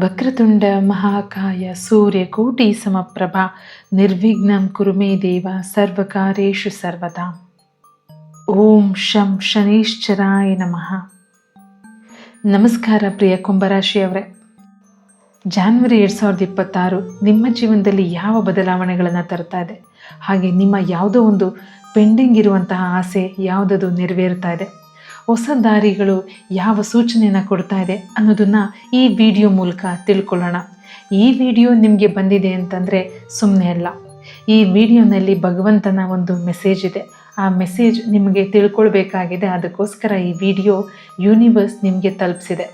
ವಕ್ರತುಂಡ ಮಹಾಕಾಯ ಸೂರ್ಯಕೋಟಿ ಸಮಪ್ರಭ, ನಿರ್ವಿಘ್ನಂ ಕುರುಮೇ ದೇವ ಸರ್ವಕಾರೇಶು ಸರ್ವದಾ. ಓಂ ಶಂ ಶನೀಶ್ಚರಾಯ ನಮಃ. ನಮಸ್ಕಾರ ಪ್ರಿಯ ಕುಂಭರಾಶಿಯವರೇ. ಜಾನ್ವರಿ ಎರಡು ಸಾವಿರದ ಇಪ್ಪತ್ತಾರು ನಿಮ್ಮ ಜೀವನದಲ್ಲಿ ಯಾವ ಬದಲಾವಣೆಗಳನ್ನು ತರ್ತಾ ಇದೆ? ಹಾಗೆ ನಿಮ್ಮ ಯಾವುದೋ ಒಂದು ಪೆಂಡಿಂಗ್ ಇರುವಂತಹ ಆಸೆ ಯಾವುದದು ನೆರವೇರ್ತಾ ಇದೆ? ಹೊಸ ದಾರಿಗಳು ಯಾವ ಸೂಚನೆಯನ್ನು ಕೊಡ್ತಾ ಇದೆ ಅನ್ನೋದನ್ನು ಈ ವಿಡಿಯೋ ಮೂಲಕ ತಿಳ್ಕೊಳ್ಳೋಣ. ಈ ವಿಡಿಯೋ ನಿಮಗೆ ಬಂದಿದೆ ಅಂತಂದರೆ ಸುಮ್ಮನೆ ಅಲ್ಲ. ಈ ವಿಡಿಯೋನಲ್ಲಿ ಭಗವಂತನ ಒಂದು ಮೆಸೇಜ್ ಇದೆ. ಆ ಮೆಸೇಜ್ ನಿಮಗೆ ತಿಳ್ಕೊಳ್ಬೇಕಾಗಿದೆ. ಅದಕ್ಕೋಸ್ಕರ ಈ ವಿಡಿಯೋ ಯೂನಿವರ್ಸ್ ನಿಮಗೆ ತಲುಪಿಸಿದೆ.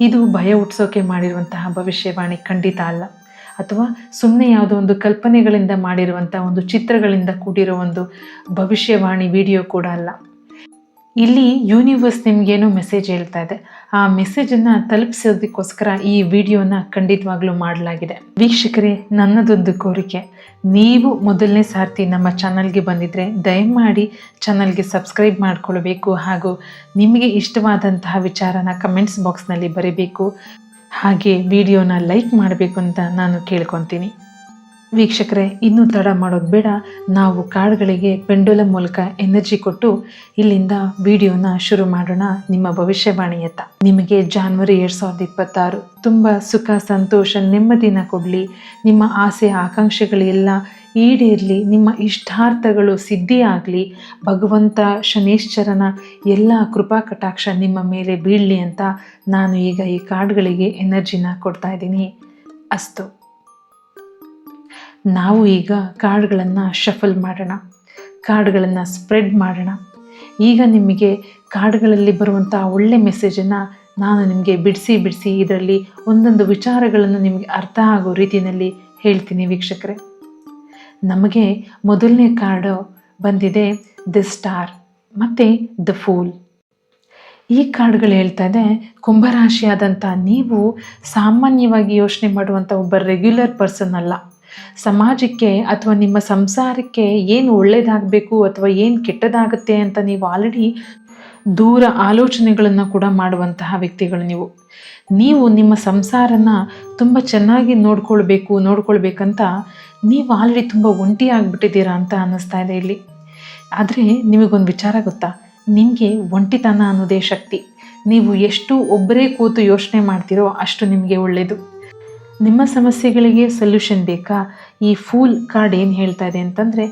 ಇದು ಭಯ ಹುಟ್ಟಿಸೋಕೆ ಮಾಡಿರುವಂತಹ ಭವಿಷ್ಯವಾಣಿ ಖಂಡಿತ ಅಲ್ಲ. ಅಥವಾ ಸುಮ್ಮನೆ ಯಾವುದೋ ಒಂದು ಕಲ್ಪನೆಗಳಿಂದ ಮಾಡಿರುವಂಥ ಒಂದು ಚಿತ್ರಗಳಿಂದ ಕೂಡಿರೋ ಒಂದು ಭವಿಷ್ಯವಾಣಿ ವಿಡಿಯೋ ಕೂಡ ಅಲ್ಲ. ಇಲ್ಲಿ ಯೂನಿವರ್ಸ್ ನಿಮಗೇನೋ ಮೆಸೇಜ್ ಹೇಳ್ತಾ ಇದೆ. ಆ ಮೆಸೇಜನ್ನು ತಲುಪಿಸೋದಕ್ಕೋಸ್ಕರ ಈ ವಿಡಿಯೋನ ಖಂಡಿತವಾಗ್ಲೂ ಮಾಡಲಾಗಿದೆ. ವೀಕ್ಷಕರೇ, ನನ್ನದೊಂದು ಕೋರಿಕೆ, ನೀವು ಮೊದಲನೇ ಸಾರ್ತಿ ನಮ್ಮ ಚಾನಲ್ಗೆ ಬಂದಿದ್ದರೆ ದಯಮಾಡಿ ಚಾನಲ್ಗೆ ಸಬ್ಸ್ಕ್ರೈಬ್ ಮಾಡಿಕೊಳ್ಬೇಕು ಹಾಗೂ ನಿಮಗೆ ಇಷ್ಟವಾದಂತಹ ವಿಚಾರನ ಕಮೆಂಟ್ಸ್ ಬಾಕ್ಸ್ನಲ್ಲಿ ಬರೀಬೇಕು. ಹಾಗೆ ವಿಡಿಯೋನ ಲೈಕ್ ಮಾಡಬೇಕು ಅಂತ ನಾನು ಕೇಳ್ಕೊತೀನಿ. ವೀಕ್ಷಕರೇ, ಇನ್ನೂ ತಡ ಮಾಡೋದು ಬೇಡ. ನಾವು ಕಾರ್ಡ್ಗಳಿಗೆ ಪೆಂಡುಲ ಮೂಲಕ ಎನರ್ಜಿ ಕೊಟ್ಟು ಇಲ್ಲಿಂದ ವಿಡಿಯೋನ ಶುರು ಮಾಡೋಣ ನಿಮ್ಮ ಭವಿಷ್ಯವಾಣಿಯತ್ತ ನಿಮಗೆ ಜಾನ್ವರಿ ಎರಡು ಸಾವಿರದ ಇಪ್ಪತ್ತಾರು ತುಂಬ ಸುಖ, ಸಂತೋಷ, ನೆಮ್ಮದಿನ ಕೊಡಲಿ. ನಿಮ್ಮ ಆಸೆ, ಆಕಾಂಕ್ಷೆಗಳೆಲ್ಲ ಈಡೇರಲಿ. ನಿಮ್ಮ ಇಷ್ಟಾರ್ಥಗಳು ಸಿದ್ಧಿಯಾಗಲಿ ಭಗವಂತ, ಶನೇಶ್ವರನ ಎಲ್ಲ ಕೃಪಾ ಕಟಾಕ್ಷ ನಿಮ್ಮ ಮೇಲೆ ಬೀಳಲಿ ಅಂತ ನಾನು ಈಗ ಈ ಕಾರ್ಡ್ಗಳಿಗೆ ಎನರ್ಜಿನ ಕೊಡ್ತಾ ಇದ್ದೀನಿ. ಅಸ್ತು. ನಾವು ಈಗ ಕಾರ್ಡ್ಗಳನ್ನು ಶಫಲ್ ಮಾಡೋಣ, ಕಾರ್ಡ್ಗಳನ್ನು ಸ್ಪ್ರೆಡ್ ಮಾಡೋಣ. ಈಗ ನಿಮಗೆ ಕಾರ್ಡ್ಗಳಲ್ಲಿ ಬರುವಂಥ ಒಳ್ಳೆ ಮೆಸೇಜನ್ನು ನಾನು ನಿಮಗೆ ಬಿಡಿಸಿ ಬಿಡಿಸಿ ಇದರಲ್ಲಿ ಒಂದೊಂದು ವಿಚಾರಗಳನ್ನು ನಿಮಗೆ ಅರ್ಥ ಆಗೋ ರೀತಿಯಲ್ಲಿ ಹೇಳ್ತೀನಿ ವೀಕ್ಷಕರೇ. ನಮಗೆ ಮೊದಲನೇ ಕಾರ್ಡು ಬಂದಿದೆ ದ ಸ್ಟಾರ್ ಮತ್ತು ದ ಫೂಲ್ ಈ ಕಾರ್ಡ್ಗಳು ಹೇಳ್ತಾ ಇದೆ ಕುಂಭರಾಶಿಯಾದಂಥ ನೀವು ಸಾಮಾನ್ಯವಾಗಿ ಯೋಚನೆ ಮಾಡುವಂಥ ಒಬ್ಬ ರೆಗ್ಯುಲರ್ ಪರ್ಸನ್ ಅಲ್ಲ. ಸಮಾಜಕ್ಕೆ ಅಥವಾ ನಿಮ್ಮ ಸಂಸಾರಕ್ಕೆ ಏನು ಒಳ್ಳೆಯದಾಗಬೇಕು ಅಥವಾ ಏನು ಕೆಟ್ಟದಾಗುತ್ತೆ ಅಂತ ನೀವು ಆಲ್ರೆಡಿ ದೂರ ಆಲೋಚನೆಗಳನ್ನು ಕೂಡ ಮಾಡುವಂತಹ ವ್ಯಕ್ತಿಗಳು ನೀವು. ನೀವು ನಿಮ್ಮ ಸಂಸಾರನ ತುಂಬ ಚೆನ್ನಾಗಿ ನೋಡ್ಕೊಳ್ಬೇಕು, ನೋಡ್ಕೊಳ್ಬೇಕಂತ ನೀವು ಆಲ್ರೆಡಿ ತುಂಬ ಒಂಟಿ ಆಗಿಬಿಟ್ಟಿದ್ದೀರಾ ಅಂತ ಅನ್ನಿಸ್ತಾ ಇದೆ ಇಲ್ಲಿ. ಆದರೆ ನಿಮಗೊಂದು ವಿಚಾರ ಗೊತ್ತಾ? ನಿಮಗೆ ಒಂಟಿತನ ಅನ್ನೋದೇ ಶಕ್ತಿ. ನೀವು ಎಷ್ಟು ಒಬ್ಬರೇ ಕೂತು ಯೋಚನೆ ಮಾಡ್ತೀರೋ ಅಷ್ಟು ನಿಮಗೆ ಒಳ್ಳೆಯದು ನಿಮ್ಮ ಸಮಸ್ಯೆಗಳಿಗೆ ಸೊಲ್ಯೂಷನ್ ಬೇಕಾ? ಈ ಫೂಲ್ ಕಾರ್ಡ್ ಏನು ಹೇಳ್ತಾ ಇದೆ ಅಂತಂದರೆ,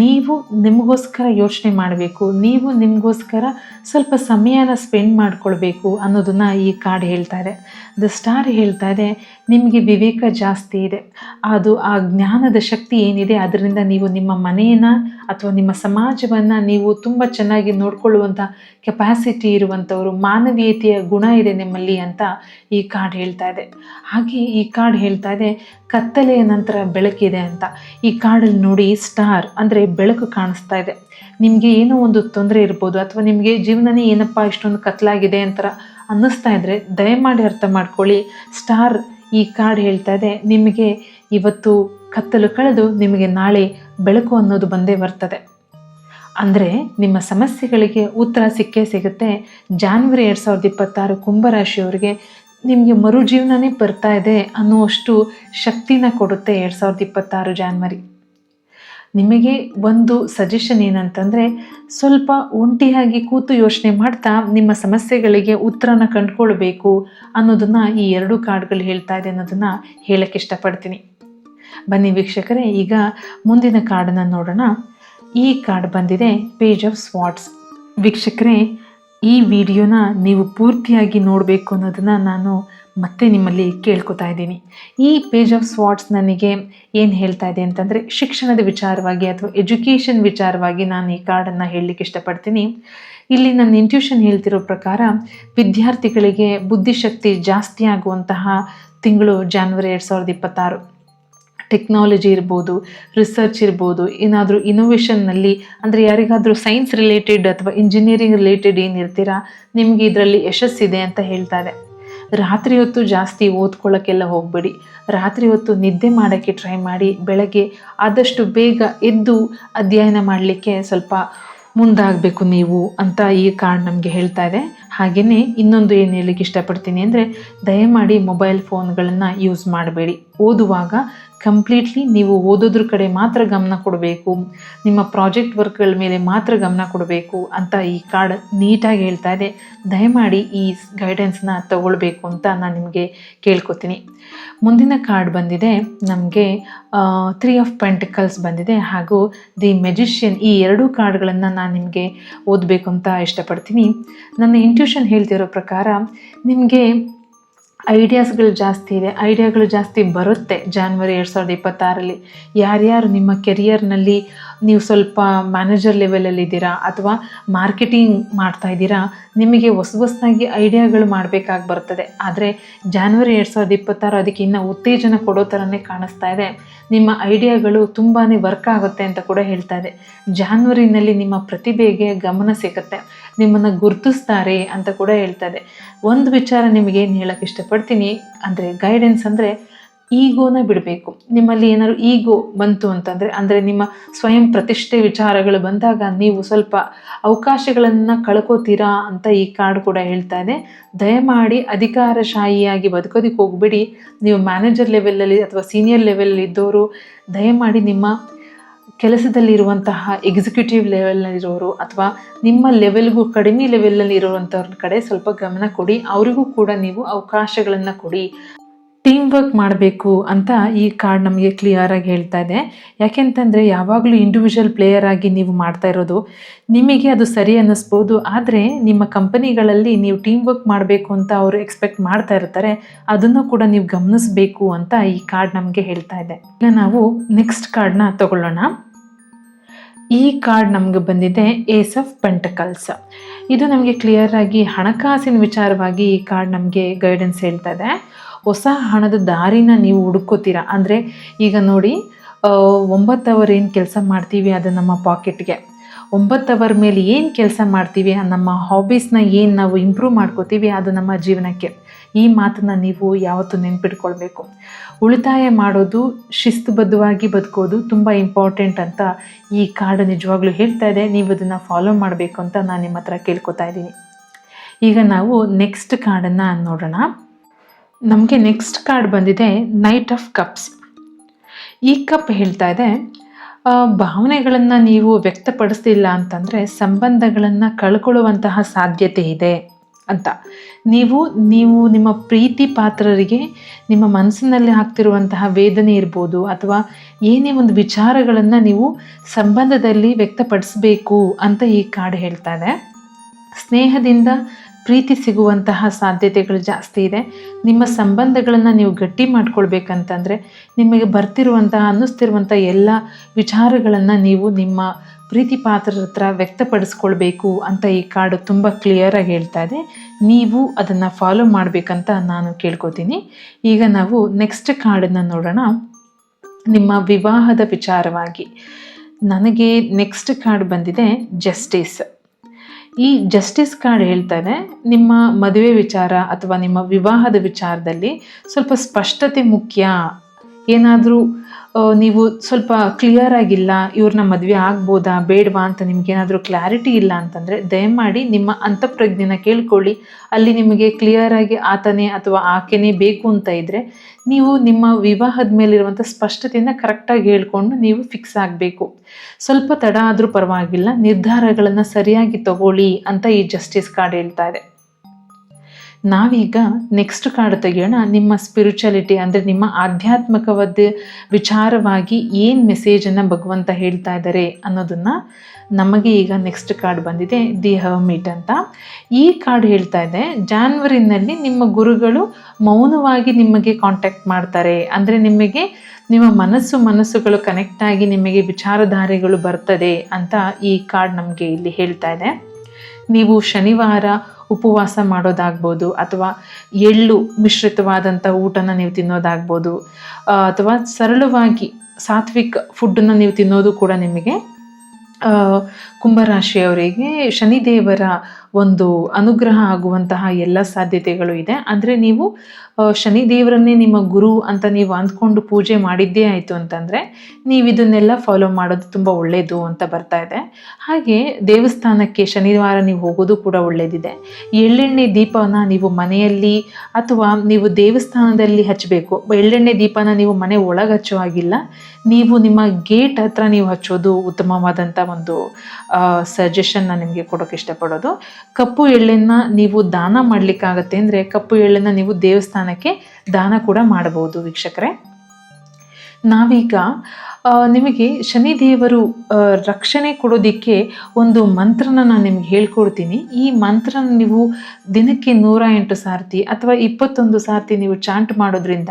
ನೀವು ನಿಮಗೋಸ್ಕರ ಯೋಚನೆ ಮಾಡಬೇಕು, ನೀವು ನಿಮಗೋಸ್ಕರ ಸ್ವಲ್ಪ ಸಮಯನ ಸ್ಪೆಂಡ್ ಮಾಡ್ಕೊಳ್ಬೇಕು ಅನ್ನೋದನ್ನು ಈ ಕಾರ್ಡ್ ಹೇಳ್ತಾ ಇದೆ. ದ ಸ್ಟಾರ್ ಹೇಳ್ತಾ ಇದೆ, ನಿಮಗೆ ವಿವೇಕ ಜಾಸ್ತಿ ಇದೆ, ಅದು ಆ ಜ್ಞಾನದ ಶಕ್ತಿ ಏನಿದೆ, ಅದರಿಂದ ನೀವು ನಿಮ್ಮ ಮನೆಯನ್ನು ಅಥವಾ ನಿಮ್ಮ ಸಮಾಜವನ್ನು ನೀವು ತುಂಬ ಚೆನ್ನಾಗಿ ನೋಡಿಕೊಳ್ಳುವಂಥ ಕೆಪಾಸಿಟಿ ಇರುವಂಥವರು ಮಾನವೀಯತೆಯ ಗುಣ ಇದೆ ನಿಮ್ಮಲ್ಲಿ ಅಂತ ಈ ಕಾರ್ಡ್ ಹೇಳ್ತಾ ಇದೆ. ಹಾಗೆ ಈ ಕಾರ್ಡ್ ಹೇಳ್ತಾ ಇದೆ ಕತ್ತಲೆಯ ನಂತರ ಬೆಳಕಿದೆ ಅಂತ. ಈ ಕಾಡಲ್ಲಿ ನೋಡಿ ಸ್ಟಾರ್ ಅಂದರೆ ಬೆಳಕು ಕಾಣಿಸ್ತಾ ಇದೆ. ನಿಮಗೆ ಏನೋ ಒಂದು ತೊಂದರೆ ಇರ್ಬೋದು ಅಥವಾ ನಿಮಗೆ ಜೀವನನೇ ಏನಪ್ಪ ಇಷ್ಟೊಂದು ಕತ್ತಲಾಗಿದೆ ಅಂತ ಅನ್ನಿಸ್ತಾ ಇದ್ದರೆ ದಯಮಾಡಿ ಅರ್ಥ ಮಾಡ್ಕೊಳ್ಳಿ. ಸ್ಟಾರ್ ಈ ಕಾರ್ಡ್ ಹೇಳ್ತಾ ಇದೆ, ನಿಮಗೆ ಇವತ್ತು ಕತ್ತಲು ಕಳೆದು ನಿಮಗೆ ನಾಳೆ ಬೆಳಕು ಅನ್ನೋದು ಬಂದೇ ಬರ್ತದೆ. ಅಂದರೆ ನಿಮ್ಮ ಸಮಸ್ಯೆಗಳಿಗೆ ಉತ್ತರ ಸಿಕ್ಕೇ ಸಿಗುತ್ತೆ. ಜಾನ್ವರಿ ಎರಡು ಸಾವಿರದ ಇಪ್ಪತ್ತಾರು ಕುಂಭರಾಶಿಯವರಿಗೆ ನಿಮಗೆ ಮರುಜೀವನನೇ ಬರ್ತಾ ಇದೆ ಅನ್ನುವಷ್ಟು ಶಕ್ತಿನ ಕೊಡುತ್ತೆ ಎರಡು ಸಾವಿರದ ಇಪ್ಪತ್ತಾರು ಜಾನ್ವರಿ. ನಿಮಗೆ ಒಂದು ಸಜೆಷನ್ ಏನಂತಂದರೆ, ಸ್ವಲ್ಪ ಒಂಟಿಯಾಗಿ ಕೂತು ಯೋಚನೆ ಮಾಡ್ತಾ ನಿಮ್ಮ ಸಮಸ್ಯೆಗಳಿಗೆ ಉತ್ತರನ ಕಂಡುಕೊಳ್ಬೇಕು ಅನ್ನೋದನ್ನು ಈ ಎರಡು ಕಾರ್ಡ್ಗಳು ಹೇಳ್ತಾ ಇದೆ ಅನ್ನೋದನ್ನು ಹೇಳಕ್ಕೆ ಇಷ್ಟಪಡ್ತೀನಿ. ಬನ್ನಿ ವೀಕ್ಷಕರೇ, ಈಗ ಮುಂದಿನ ಕಾರ್ಡನ್ನು ನೋಡೋಣ. ಈ ಕಾರ್ಡ್ ಬಂದಿದೆ ಪೇಜ್ ಆಫ್ ಸ್ವಾಟ್ಸ್ ವೀಕ್ಷಕರೇ ಈ ವಿಡಿಯೋನ ನೀವು ಪೂರ್ತಿಯಾಗಿ ನೋಡಬೇಕು ಅನ್ನೋದನ್ನು ನಾನು ಮತ್ತೆ ನಿಮ್ಮಲ್ಲಿ ಕೇಳ್ಕೊತಾ ಇದ್ದೀನಿ. ಈ ಪೇಜ್ ಆಫ್ ಸ್ವಾಟ್ಸ್ ನನಗೆ ಏನು ಹೇಳ್ತಾ ಇದೆ ಅಂತಂದರೆ ಶಿಕ್ಷಣದ ವಿಚಾರವಾಗಿ ಅಥವಾ ಎಜುಕೇಷನ್ ವಿಚಾರವಾಗಿ ನಾನು ಈ ಕಾರ್ಡನ್ನು ಹೇಳಲಿಕ್ಕೆ ಇಷ್ಟಪಡ್ತೀನಿ. ಇಲ್ಲಿ ನನ್ನ ಇಂಟ್ಯೂಷನ್ ಹೇಳ್ತಿರೋ ಪ್ರಕಾರ ವಿದ್ಯಾರ್ಥಿಗಳಿಗೆ ಬುದ್ಧಿಶಕ್ತಿ ಜಾಸ್ತಿ ಆಗುವಂತಹ ತಿಂಗಳು ಜಾನ್ವರಿ ಎರಡು ಸಾವಿರದ ಇಪ್ಪತ್ತಾರು. ಟೆಕ್ನಾಲಜಿ ಇರ್ಬೋದು ರಿಸರ್ಚ್ ಇರ್ಬೋದು, ಏನಾದರೂ ಇನೋವೇಷನ್ನಲ್ಲಿ ಅಂದರೆ ಯಾರಿಗಾದರೂ ಸೈನ್ಸ್ ರಿಲೇಟೆಡ್ ಅಥವಾ ಇಂಜಿನಿಯರಿಂಗ್ ರಿಲೇಟೆಡ್ ಏನಿರ್ತೀರಾ, ನಿಮಗೆ ಇದರಲ್ಲಿ ಯಶಸ್ಸಿದೆ ಅಂತ ಹೇಳ್ತಾರೆ. ರಾತ್ರಿ ಹೊತ್ತು ಜಾಸ್ತಿ ಓದ್ಕೊಳ್ಳೋಕ್ಕೆಲ್ಲ ಹೋಗಬೇಡಿ. ರಾತ್ರಿ ಹೊತ್ತು ನಿದ್ದೆ ಮಾಡೋಕ್ಕೆ ಟ್ರೈ ಮಾಡಿ, ಬೆಳಗ್ಗೆ ಆದಷ್ಟು ಬೇಗ ಎದ್ದು ಅಧ್ಯಯನ ಮಾಡಲಿಕ್ಕೆ ಸ್ವಲ್ಪ ಮುಂದಾಗಬೇಕು ನೀವು ಅಂತ ಈ ಕಾರ್ಡ್ ನಮಗೆ ಹೇಳ್ತಾ ಇದೆ. ಹಾಗೆಯೇ ಇನ್ನೊಂದು ಏನು ಹೇಳಲಿಕ್ಕೆ ಇಷ್ಟಪಡ್ತೀನಿ ಅಂದರೆ ದಯಮಾಡಿ ಮೊಬೈಲ್ ಫೋನ್ಗಳನ್ನು ಯೂಸ್ ಮಾಡಬೇಡಿ. ಓದುವಾಗ ಕಂಪ್ಲೀಟ್ಲಿ ನೀವು ಓದೋದ್ರ ಕಡೆ ಮಾತ್ರ ಗಮನ ಕೊಡಬೇಕು. ನಿಮ್ಮ ಪ್ರಾಜೆಕ್ಟ್ ವರ್ಕ್ಗಳ ಮೇಲೆ ಮಾತ್ರ ಗಮನ ಕೊಡಬೇಕು ಅಂತ ಈ ಕಾರ್ಡ್ ನೀಟಾಗಿ ಹೇಳ್ತಾ ಇದೆ. ದಯಮಾಡಿ ಈ ಗೈಡೆನ್ಸ್ನ ತಗೊಳ್ಬೇಕು ಅಂತ ನಾನು ನಿಮಗೆ ಕೇಳ್ಕೊತೀನಿ. ಮುಂದಿನ ಕಾರ್ಡ್ ಬಂದಿದೆ. ನಮಗೆ ತ್ರೀ ಆಫ್ ಪೆಂಟಿಕಲ್ಸ್ ಬಂದಿದೆ. ಹಾಗೂ ದಿ ಮೆಜಿಷಿಯನ್ ಈ ಎರಡೂ ಕಾರ್ಡ್ಗಳನ್ನು ನಾನು ನಿಮಗೆ ಓದಬೇಕು ಅಂತ ಇಷ್ಟಪಡ್ತೀನಿ. ನನ್ನ ಇಂಟ್ಯೂಷನ್ ಹೇಳ್ತಿರೋ ಪ್ರಕಾರ ನಿಮಗೆ ಐಡಿಯಾಸ್ಗಳು ಜಾಸ್ತಿ ಇದೆ. ಐಡಿಯಾಗಳು ಜಾಸ್ತಿ ಬರುತ್ತೆ ಜಾನ್ವರಿ ಎರಡು ಸಾವಿರದ ಇಪ್ಪತ್ತಾರಲ್ಲಿ. ಯಾರ್ಯಾರು ನಿಮ್ಮ ಕೆರಿಯರ್ನಲ್ಲಿ ನೀವು ಸ್ವಲ್ಪ ಮ್ಯಾನೇಜರ್ ಲೆವೆಲಲ್ಲಿ ಇದ್ದೀರಾ ಅಥವಾ ಮಾರ್ಕೆಟಿಂಗ್ ಮಾಡ್ತಾ ಇದ್ದೀರಾ, ನಿಮಗೆ ಹೊಸ ಹೊಸದಾಗಿ ಐಡಿಯಾಗಳು ಮಾಡಬೇಕಾಗಿ ಬರ್ತದೆ. ಆದರೆ ಜಾನ್ವರಿ ಎರಡು ಸಾವಿರದ ಇಪ್ಪತ್ತಾರು ಅದಕ್ಕೆ ಇನ್ನೂ ಉತ್ತೇಜನ ಕೊಡೋ ಥರನೇ ಕಾಣಿಸ್ತಾ ಇದೆ. ನಿಮ್ಮ ಐಡಿಯಾಗಳು ತುಂಬಾ ವರ್ಕ್ ಆಗುತ್ತೆ ಅಂತ ಕೂಡ ಹೇಳ್ತಾ ಇದೆ. ಜಾನ್ವರಿನಲ್ಲಿ ನಿಮ್ಮ ಪ್ರತಿಭೆಗೆ ಗಮನ ಸಿಗುತ್ತೆ. ನಿಮ್ಮನ್ನು ಗುರುತಿಸ್ತಾರೆ ಅಂತ ಕೂಡ ಹೇಳ್ತಾ ಇದೆ. ಒಂದು ವಿಚಾರ ನಿಮಗೆ ಏನು ಹೇಳಕ್ಕೆ ಇಷ್ಟಪಡ್ತೀನಿ. ಅಂದರೆ ಗೈಡೆನ್ಸ್ ಅಂದರೆ ಈಗೋನ ಬಿಡಬೇಕು. ನಿಮ್ಮಲ್ಲಿ ಏನಾದ್ರು ಈಗೋ ಬಂತು ಅಂತಂದರೆ, ಅಂದರೆ ನಿಮ್ಮ ಸ್ವಯಂ ಪ್ರತಿಷ್ಠೆ ವಿಚಾರಗಳು ಬಂದಾಗ ನೀವು ಸ್ವಲ್ಪ ಅವಕಾಶಗಳನ್ನು ಕಳ್ಕೋತೀರಾ ಅಂತ ಈ ಕಾರ್ಡ್ ಕೂಡ ಹೇಳ್ತಾ ಇದೆ. ದಯಮಾಡಿ ಅಧಿಕಾರಶಾಹಿಯಾಗಿ ಬದುಕೋದಿಕ್ಕೆ ಹೋಗ್ಬೇಡಿ. ನೀವು ಮ್ಯಾನೇಜರ್ ಲೆವೆಲಲ್ಲಿ ಅಥವಾ ಸೀನಿಯರ್ ಲೆವೆಲಲ್ಲಿ ಇದ್ದವರು ದಯಮಾಡಿ ನಿಮ್ಮ ಕೆಲಸದಲ್ಲಿರುವಂತಹ ಎಕ್ಸಿಕ್ಯೂಟಿವ್ ಲೆವೆಲ್ನಲ್ಲಿರೋರು ಅಥವಾ ನಿಮ್ಮ ಲೆವೆಲ್ಗೂ ಕಡಿಮೆ ಲೆವೆಲ್ನಲ್ಲಿ ಇರುವಂಥವ್ರ ಕಡೆ ಸ್ವಲ್ಪ ಗಮನ ಕೊಡಿ. ಅವರಿಗೂ ಕೂಡ ನೀವು ಅವಕಾಶಗಳನ್ನು ಕೊಡಿ. ಟೀಮ್ ವರ್ಕ್ ಮಾಡಬೇಕು ಅಂತ ಈ ಕಾರ್ಡ್ ನಮಗೆ ಕ್ಲಿಯರಾಗಿ ಹೇಳ್ತಾ ಇದೆ. ಯಾಕೆಂತಂದರೆ ಯಾವಾಗಲೂ ಇಂಡಿವಿಜುವಲ್ ಪ್ಲೇಯರ್ ಆಗಿ ನೀವು ಮಾಡ್ತಾ ಇರೋದು ನಿಮಗೆ ಅದು ಸರಿ ಅನ್ನಿಸ್ಬೋದು. ಆದರೆ ನಿಮ್ಮ ಕಂಪನಿಗಳಲ್ಲಿ ನೀವು ಟೀಮ್ ವರ್ಕ್ ಮಾಡಬೇಕು ಅಂತ ಅವರು ಎಕ್ಸ್ಪೆಕ್ಟ್ ಮಾಡ್ತಾ ಇರ್ತಾರೆ. ಅದನ್ನು ಕೂಡ ನೀವು ಗಮನಿಸಬೇಕು ಅಂತ ಈ ಕಾರ್ಡ್ ನಮಗೆ ಹೇಳ್ತಾ ಇದೆ. ಈಗ ನಾವು ನೆಕ್ಸ್ಟ್ ಕಾರ್ಡ್ನ ತಗೊಳ್ಳೋಣ. ಈ ಕಾರ್ಡ್ ನಮಗೆ ಬಂದಿದೆ ಏಸ್ ಆಫ್ ಪೆಂಟಕಲ್ಸ್ ಇದು ನಮಗೆ ಕ್ಲಿಯರ್ ಆಗಿ ಹಣಕಾಸಿನ ವಿಚಾರವಾಗಿ ಈ ಕಾರ್ಡ್ ನಮಗೆ ಗೈಡೆನ್ಸ್ ಹೇಳ್ತಾ ಇದೆ. ಹೊಸ ಹಣದ ದಾರಿನ ನೀವು ಹುಡುಕೋತೀರಾ? ಅಂದರೆ ಈಗ ನೋಡಿ ಒಂಬತ್ತು ಅವರ್ ಏನು ಕೆಲಸ ಮಾಡ್ತೀವಿ ಅದು ನಮ್ಮ ಪಾಕೆಟ್ಗೆ ಒಂಬತ್ತು ಅವರ್ ಮೇಲೆ ಏನು ಕೆಲಸ ಮಾಡ್ತೀವಿ ನಮ್ಮ ಹಾಬೀಸ್ನ ಏನು ನಾವು ಇಂಪ್ರೂವ್ ಮಾಡ್ಕೋತೀವಿ ಅದು ನಮ್ಮ ಜೀವನಕ್ಕೆ. ಈ ಮಾತನ್ನು ನೀವು ಯಾವತ್ತೂ ನೆನ್ಪಿಟ್ಕೊಳ್ಬೇಕು. ಉಳಿತಾಯ ಮಾಡೋದು, ಶಿಸ್ತುಬದ್ಧವಾಗಿ ಬದುಕೋದು ತುಂಬ ಇಂಪಾರ್ಟೆಂಟ್ ಅಂತ ಈ ಕಾರ್ಡ್ ನಿಜವಾಗ್ಲೂ ಹೇಳ್ತಾ ಇದೆ. ನೀವು ಅದನ್ನು ಫಾಲೋ ಮಾಡಬೇಕು ಅಂತ ನಾನು ನಿಮ್ಮ ಹತ್ರ ಕೇಳ್ಕೊತಾ ಇದ್ದೀನಿ. ಈಗ ನಾವು ನೆಕ್ಸ್ಟ್ ಕಾರ್ಡನ್ನು ನೋಡೋಣ. ನಮಗೆ ನೆಕ್ಸ್ಟ್ ಕಾರ್ಡ್ ಬಂದಿದೆ ನೈಟ್ ಆಫ್ ಕಪ್ಸ್ ಈ ಕಪ್ ಹೇಳ್ತಾ ಇದೆ ಭಾವನೆಗಳನ್ನು ನೀವು ವ್ಯಕ್ತಪಡಿಸ್ತಿಲ್ಲ ಅಂತಂದರೆ ಸಂಬಂಧಗಳನ್ನು ಕಳ್ಕೊಳ್ಳುವಂತಹ ಸಾಧ್ಯತೆ ಇದೆ ಅಂತ. ನೀವು ನೀವು ನಿಮ್ಮ ಪ್ರೀತಿ ಪಾತ್ರರಿಗೆ ನಿಮ್ಮ ಮನಸ್ಸಿನಲ್ಲಿ ಆಗ್ತಿರುವಂತಹ ವೇದನೆ ಇರ್ಬೋದು ಅಥವಾ ಏನೇ ಒಂದು ವಿಚಾರಗಳನ್ನು ನೀವು ಸಂಬಂಧದಲ್ಲಿ ವ್ಯಕ್ತಪಡಿಸಬೇಕು ಅಂತ ಈ ಕಾರ್ಡ್ ಹೇಳ್ತಾ ಇದೆ. ಸ್ನೇಹದಿಂದ ಪ್ರೀತಿ ಸಿಗುವಂತಹ ಸಾಧ್ಯತೆಗಳು ಜಾಸ್ತಿ ಇದೆ. ನಿಮ್ಮ ಸಂಬಂಧಗಳನ್ನು ನೀವು ಗಟ್ಟಿ ಮಾಡ್ಕೊಳ್ಬೇಕಂತಂದರೆ ನಿಮಗೆ ಬರ್ತಿರುವಂತಹ ಅನ್ನಿಸ್ತಿರುವಂಥ ಎಲ್ಲ ವಿಚಾರಗಳನ್ನು ನೀವು ನಿಮ್ಮ ಪ್ರೀತಿ ಪಾತ್ರರ ಹತ್ರ ವ್ಯಕ್ತಪಡಿಸ್ಕೊಳ್ಬೇಕು ಅಂತ ಈ ಕಾರ್ಡು ತುಂಬ ಕ್ಲಿಯರಾಗಿ ಹೇಳ್ತಾ ಇದೆ. ನೀವು ಅದನ್ನು ಫಾಲೋ ಮಾಡಬೇಕಂತ ನಾನು ಕೇಳ್ಕೊತೀನಿ. ಈಗ ನಾವು ನೆಕ್ಸ್ಟ್ ಕಾರ್ಡನ್ನು ನೋಡೋಣ. ನಿಮ್ಮ ವಿವಾಹದ ವಿಚಾರವಾಗಿ ನನಗೆ ನೆಕ್ಸ್ಟ್ ಕಾರ್ಡ್ ಬಂದಿದೆ ಜಸ್ಟಿಸ್ ಈ ಜಸ್ಟಿಸ್ ಕಾರ್ಡ್ ಹೇಳ್ತಾರೆ ನಿಮ್ಮ ಮದುವೆ ವಿಚಾರ ಅಥವಾ ನಿಮ್ಮ ವಿವಾಹದ ವಿಚಾರದಲ್ಲಿ ಸ್ವಲ್ಪ ಸ್ಪಷ್ಟತೆ ಮುಖ್ಯ ಏನಾದರೂ ನೀವು ಸ್ವಲ್ಪ ಕ್ಲಿಯರ್ ಆಗಿಲ್ಲ ಇವ್ರನ್ನ ಮದುವೆ ಆಗ್ಬೋದಾ, ಬೇಡವಾ ಅಂತ ನಿಮಗೇನಾದರೂ ಕ್ಲಾರಿಟಿ ಇಲ್ಲ ಅಂತಂದರೆ, ದಯಮಾಡಿ ನಿಮ್ಮ ಅಂತಃಪ್ರಜ್ಞೆನ ಕೇಳ್ಕೊಳ್ಳಿ. ಅಲ್ಲಿ ನಿಮಗೆ ಕ್ಲಿಯರ್ ಆಗಿ ಆತನೇ ಅಥವಾ ಆಕೆನೇ ಬೇಕು ಅಂತ ಇದ್ದರೆ ನೀವು ನಿಮ್ಮ ವಿವಾಹದ ಮೇಲಿರುವಂಥ ಸ್ಪಷ್ಟತೆಯನ್ನು ಕರೆಕ್ಟಾಗಿ ಹೇಳ್ಕೊಂಡು ನೀವು ಫಿಕ್ಸ್ ಆಗಬೇಕು. ಸ್ವಲ್ಪ ತಡ ಆದರೂ ಪರವಾಗಿಲ್ಲ, ನಿರ್ಧಾರಗಳನ್ನು ಸರಿಯಾಗಿ ತಗೊಳ್ಳಿ ಅಂತ ಈ ಜಸ್ಟಿಸ್ ಕಾರ್ಡ್ ಹೇಳ್ತಾ ಇದೆ. ನಾವೀಗ ನೆಕ್ಸ್ಟ್ ಕಾರ್ಡ್ ತೆಗೆಯೋಣ. ನಿಮ್ಮ ಸ್ಪಿರಿಚುಯಾಲಿಟಿ ಅಂದರೆ ನಿಮ್ಮ ಆಧ್ಯಾತ್ಮಿಕವಾದ ವಿಚಾರವಾಗಿ ಏನು ಮೆಸೇಜನ್ನು ಭಗವಂತ ಹೇಳ್ತಾ ಇದ್ದಾರೆ ಅನ್ನೋದನ್ನು ನಮಗೆ ಈಗ ನೆಕ್ಸ್ಟ್ ಕಾರ್ಡ್ ಬಂದಿದೆ ದಿ ಹರ್ಮೀಟ್ ಅಂತ. ಈ ಕಾರ್ಡ್ ಹೇಳ್ತಾ ಇದೆ, ಜಾನ್ವರಿನಲ್ಲಿ ನಿಮ್ಮ ಗುರುಗಳು ಮೌನವಾಗಿ ನಿಮಗೆ ಕಾಂಟ್ಯಾಕ್ಟ್ ಮಾಡ್ತಾರೆ. ಅಂದರೆ ನಿಮಗೆ, ನಿಮ್ಮ ಮನಸ್ಸು ಮನಸ್ಸುಗಳು ಕನೆಕ್ಟ್ ಆಗಿ ನಿಮಗೆ ವಿಚಾರಧಾರೆಗಳು ಬರ್ತದೆ ಅಂತ ಈ ಕಾರ್ಡ್ ನಮಗೆ ಇಲ್ಲಿ ಹೇಳ್ತಾ ಇದೆ. ನೀವು ಶನಿವಾರ ಉಪವಾಸ ಮಾಡೋದಾಗ್ಬೋದು ಅಥವಾ ಎಳ್ಳು ಮಿಶ್ರಿತವಾದಂಥ ಊಟನ ನೀವು ತಿನ್ನೋದಾಗ್ಬೋದು ಅಥವಾ ಸರಳವಾಗಿ ಸಾತ್ವಿಕ್ ಫುಡ್ಡನ್ನು ನೀವು ತಿನ್ನೋದು ಕೂಡ ನಿಮಗೆ ಕುಂಭರಾಶಿಯವರಿಗೆ ಶನಿದೇವರ ಒಂದು ಅನುಗ್ರಹ ಆಗುವಂತಹ ಎಲ್ಲ ಸಾಧ್ಯತೆಗಳು ಇದೆ. ಅಂದರೆ ನೀವು ಶನಿದೇವರನ್ನೇ ನಿಮ್ಮ ಗುರು ಅಂತ ನೀವು ಅಂದ್ಕೊಂಡು ಪೂಜೆ ಮಾಡಿದ್ದೇ ಆಯಿತು ಅಂತಂದರೆ ನೀವು ಇದನ್ನೆಲ್ಲ ಫಾಲೋ ಮಾಡೋದು ತುಂಬ ಒಳ್ಳೆಯದು ಅಂತ ಬರ್ತಾ ಇದೆ. ಹಾಗೆ ದೇವಸ್ಥಾನಕ್ಕೆ ಶನಿವಾರ ನೀವು ಹೋಗೋದು ಕೂಡ ಒಳ್ಳೆಯದಿದೆ ಎಳ್ಳೆಣ್ಣೆ ದೀಪನ ನೀವು ಮನೆಯಲ್ಲಿ ಅಥವಾ ನೀವು ದೇವಸ್ಥಾನದಲ್ಲಿ ಹಚ್ಚಬೇಕು ಎಳ್ಳೆಣ್ಣೆ ದೀಪನ ನೀವು ಮನೆ ಒಳಗೆ ಹಚ್ಚೋ ಹಾಗಿಲ್ಲ ನೀವು ನಿಮ್ಮ ಗೇಟ್ ಹತ್ರ ನೀವು ಹಚ್ಚೋದು ಉತ್ತಮವಾದಂಥ ಒಂದು ಸಜೆಷನ್ ನಾನು ನಿಮಗೆ ಕೊಡೋಕೆ ಇಷ್ಟಪಡೋದು. ಕಪ್ಪು ಎಳ್ಳನ್ನು ನೀವು ದಾನ ಮಾಡಲಿಕ್ಕಾಗತ್ತೆ ಅಂದರೆ ಕಪ್ಪು ಎಳ್ಳನ್ನು ನೀವು ದೇವಸ್ಥಾನಕ್ಕೆ ದಾನ ಕೂಡ ಮಾಡಬಹುದು ವೀಕ್ಷಕರೇ. ನಾವೀಗ ನಿಮಗೆ ಶನಿದೇವರು ರಕ್ಷಣೆ ಕೊಡೋದಕ್ಕೆ ಒಂದು ಮಂತ್ರನ ನಾನು ನಿಮ್ಗೆ ಹೇಳ್ಕೊಡ್ತೀನಿ. ಈ ಮಂತ್ರನ ನೀವು ದಿನಕ್ಕೆ ನೂರ ಎಂಟು ಸಾರ್ತಿ ಅಥವಾ ಇಪ್ಪತ್ತೊಂದು ಸಾರ್ತಿ ನೀವು ಚಾಂಟ್ ಮಾಡೋದ್ರಿಂದ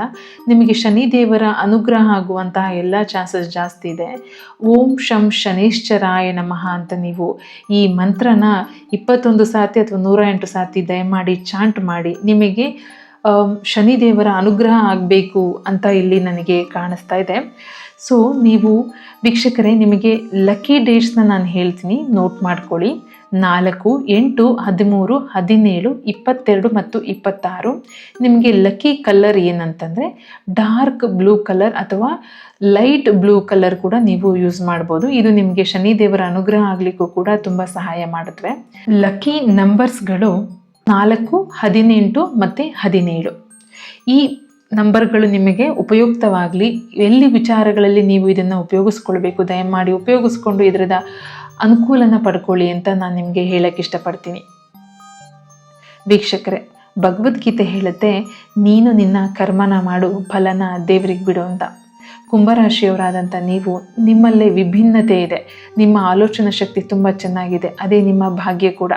ನಿಮಗೆ ಶನಿದೇವರ ಅನುಗ್ರಹ ಆಗುವಂತಹ ಎಲ್ಲ ಚಾನ್ಸಸ್ ಜಾಸ್ತಿ ಇದೆ. ಓಂ ಶಂ ಶನೈಶ್ಚರಾಯ ನಮಃ ಅಂತ ನೀವು ಈ ಮಂತ್ರನ ಇಪ್ಪತ್ತೊಂದು ಸಾರ್ತಿ ಅಥವಾ ನೂರ ಎಂಟು ಸಾರ್ತಿ ದಯಮಾಡಿ ಚಾಂಟ್ ಮಾಡಿ. ನಿಮಗೆ ಶನಿದೇವರ ಅನುಗ್ರಹ ಆಗಬೇಕು ಅಂತ ಇಲ್ಲಿ ನನಗೆ ಕಾಣಿಸ್ತಾ ಇದೆ. ಸೊ ನೀವು ವೀಕ್ಷಕರೇ, ನಿಮಗೆ ಲಕ್ಕಿ ಡೇಟ್ಸ್ನ ನಾನು ಹೇಳ್ತೀನಿ. ನೋಟ್ ಮಾಡ್ಕೊಳ್ಳಿ. ನಾಲ್ಕು, ಎಂಟು, ಹದಿಮೂರು, ಹದಿನೇಳು, ಇಪ್ಪತ್ತೆರಡು ಮತ್ತು ಇಪ್ಪತ್ತಾರು. ನಿಮಗೆ ಲಕ್ಕಿ ಕಲರ್ ಏನಂತಂದರೆ ಡಾರ್ಕ್ ಬ್ಲೂ ಕಲರ್ ಅಥವಾ ಲೈಟ್ ಬ್ಲೂ ಕಲರ್ ಕೂಡ ನೀವು ಯೂಸ್ ಮಾಡ್ಬೋದು. ಇದು ನಿಮಗೆ ಶನಿದೇವರ ಅನುಗ್ರಹ ಆಗಲಿಕ್ಕೂ ಕೂಡ ತುಂಬ ಸಹಾಯ ಮಾಡುತ್ತವೆ. ಲಕ್ಕಿ ನಂಬರ್ಸ್ಗಳು ನಾಲ್ಕು, ಹದಿನೆಂಟು ಮತ್ತು ಹದಿನೇಳು. ಈ ನಂಬರ್ಗಳು ನಿಮಗೆ ಉಪಯುಕ್ತವಾಗಲಿ, ಎಲ್ಲಿ ವಿಚಾರಗಳಲ್ಲಿ ನೀವು ಇದನ್ನು ಉಪಯೋಗಿಸ್ಕೊಳ್ಬೇಕು, ದಯಮಾಡಿ ಉಪಯೋಗಿಸ್ಕೊಂಡು ಇದರದ ಅನುಕೂಲನ ಪಡ್ಕೊಳ್ಳಿ ಅಂತ ನಾನು ನಿಮಗೆ ಹೇಳಕ್ಕೆ ಇಷ್ಟಪಡ್ತೀನಿ. ವೀಕ್ಷಕರೇ, ಭಗವದ್ಗೀತೆ ಹೇಳುತ್ತೆ, ನೀನು ನಿನ್ನ ಕರ್ಮನ ಮಾಡು, ಫಲನ ದೇವರಿಗೆ ಬಿಡು ಅಂತ. ಕುಂಭರಾಶಿಯವರಾದಂಥ ನೀವು, ನಿಮ್ಮಲ್ಲೇ ವಿಭಿನ್ನತೆ ಇದೆ. ನಿಮ್ಮ ಆಲೋಚನಾ ಶಕ್ತಿ ತುಂಬ ಚೆನ್ನಾಗಿದೆ. ಅದೇ ನಿಮ್ಮ ಭಾಗ್ಯ ಕೂಡ.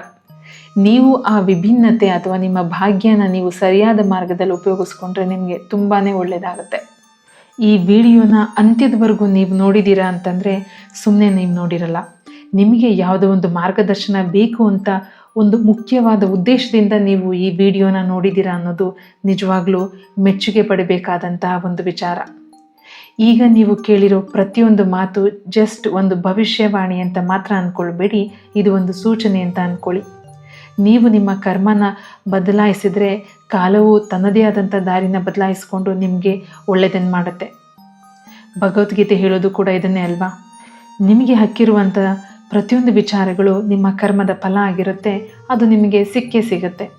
ನೀವು ಆ ವಿಭಿನ್ನತೆ ಅಥವಾ ನಿಮ್ಮ ಭಾಗ್ಯನ ನೀವು ಸರಿಯಾದ ಮಾರ್ಗದಲ್ಲಿ ಉಪಯೋಗಿಸ್ಕೊಂಡ್ರೆ ನಿಮಗೆ ತುಂಬಾ ಒಳ್ಳೆಯದಾಗುತ್ತೆ ಈ ವಿಡಿಯೋನ ಅಂತ್ಯದವರೆಗೂ ನೀವು ನೋಡಿದ್ದೀರಾ ಅಂತಂದರೆ ಸುಮ್ಮನೆ ನೀವು ನೋಡಿರಲ್ಲ. ನಿಮಗೆ ಯಾವುದೋ ಒಂದು ಮಾರ್ಗದರ್ಶನ ಬೇಕು ಅಂತ ಒಂದು ಮುಖ್ಯವಾದ ಉದ್ದೇಶದಿಂದ ನೀವು ಈ ವಿಡಿಯೋನ ನೋಡಿದ್ದೀರಾ ಅನ್ನೋದು ನಿಜವಾಗ್ಲೂ ಮೆಚ್ಚುಗೆ ಪಡಬೇಕಾದಂತಹ ಒಂದು ವಿಚಾರ. ಈಗ ನೀವು ಕೇಳಿರೋ ಪ್ರತಿಯೊಂದು ಮಾತು ಜಸ್ಟ್ ಒಂದು ಭವಿಷ್ಯವಾಣಿ ಅಂತ ಮಾತ್ರ ಅಂದ್ಕೊಳ್ಬೇಡಿ ಇದು ಒಂದು ಸೂಚನೆ ಅಂತ ಅಂದ್ಕೊಳ್ಳಿ ನೀವು ನಿಮ್ಮ ಕರ್ಮನ ಬದಲಾಯಿಸಿದರೆ ಕಾಲವು ತನ್ನದೇ ಆದಂಥ ದಾರಿನ ಬದಲಾಯಿಸ್ಕೊಂಡು ನಿಮಗೆ ಒಳ್ಳೆಯದನ್ನು ಮಾಡುತ್ತೆ. ಭಗವದ್ಗೀತೆ ಹೇಳೋದು ಕೂಡ ಇದನ್ನೇ ಅಲ್ವಾ? ನಿಮಗೆ ಹಕ್ಕಿರುವಂಥ ಪ್ರತಿಯೊಂದು ವಿಚಾರಗಳು ನಿಮ್ಮ ಕರ್ಮದ ಫಲ ಆಗಿರುತ್ತೆ, ಅದು ನಿಮಗೆ ಸಿಕ್ಕೇ ಸಿಗುತ್ತೆ.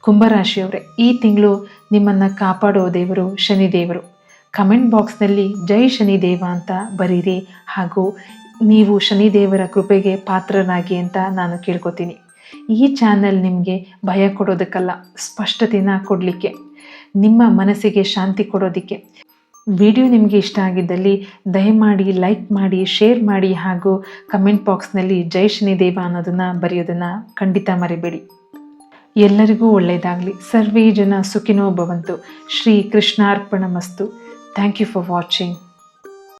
ಕುಂಭರಾಶಿಯವರೇ, ಈ ತಿಂಗಳು ನಿಮ್ಮನ್ನು ಕಾಪಾಡೋ ದೇವರು ಶನಿದೇವರು. ಕಮೆಂಟ್ ಬಾಕ್ಸ್ನಲ್ಲಿ ಜೈ ಶನಿದೇವ ಅಂತ ಬರೀರಿ ಹಾಗೂ ನೀವು ಶನಿದೇವರ ಕೃಪೆಗೆ ಪಾತ್ರರಾಗಿ ಅಂತ ನಾನು ಕೇಳ್ಕೊತೀನಿ. ಈ ಚಾನಲ್ ನಿಮಗೆ ಭಯ ಕೊಡೋದಕ್ಕಲ್ಲ, ಸ್ಪಷ್ಟತೆನ ಕೊಡಲಿಕ್ಕೆ, ನಿಮ್ಮ ಮನಸ್ಸಿಗೆ ಶಾಂತಿ ಕೊಡೋದಕ್ಕೆ. ವಿಡಿಯೋ ನಿಮಗೆ ಇಷ್ಟ ಆಗಿದ್ದಲ್ಲಿ ದಯಮಾಡಿ ಲೈಕ್ ಮಾಡಿ ಶೇರ್ ಮಾಡಿ ಹಾಗೂ ಕಮೆಂಟ್ ಬಾಕ್ಸ್ನಲ್ಲಿ ಜೈ ಶನಿದೇವ ಅನ್ನೋದನ್ನು ಬರೆಯೋದನ್ನು ಖಂಡಿತ ಮರಿಬೇಡಿ. ಎಲ್ಲರಿಗೂ ಒಳ್ಳೆಯದಾಗಲಿ ಸರ್ವೇ ಜನ ಸುಖಿನೋ ಭವಂತು. ಶ್ರೀ ಕೃಷ್ಣಾರ್ಪಣ ಮಸ್ತು ಥ್ಯಾಂಕ್ ಯು ಫಾರ್ ವಾಚಿಂಗ್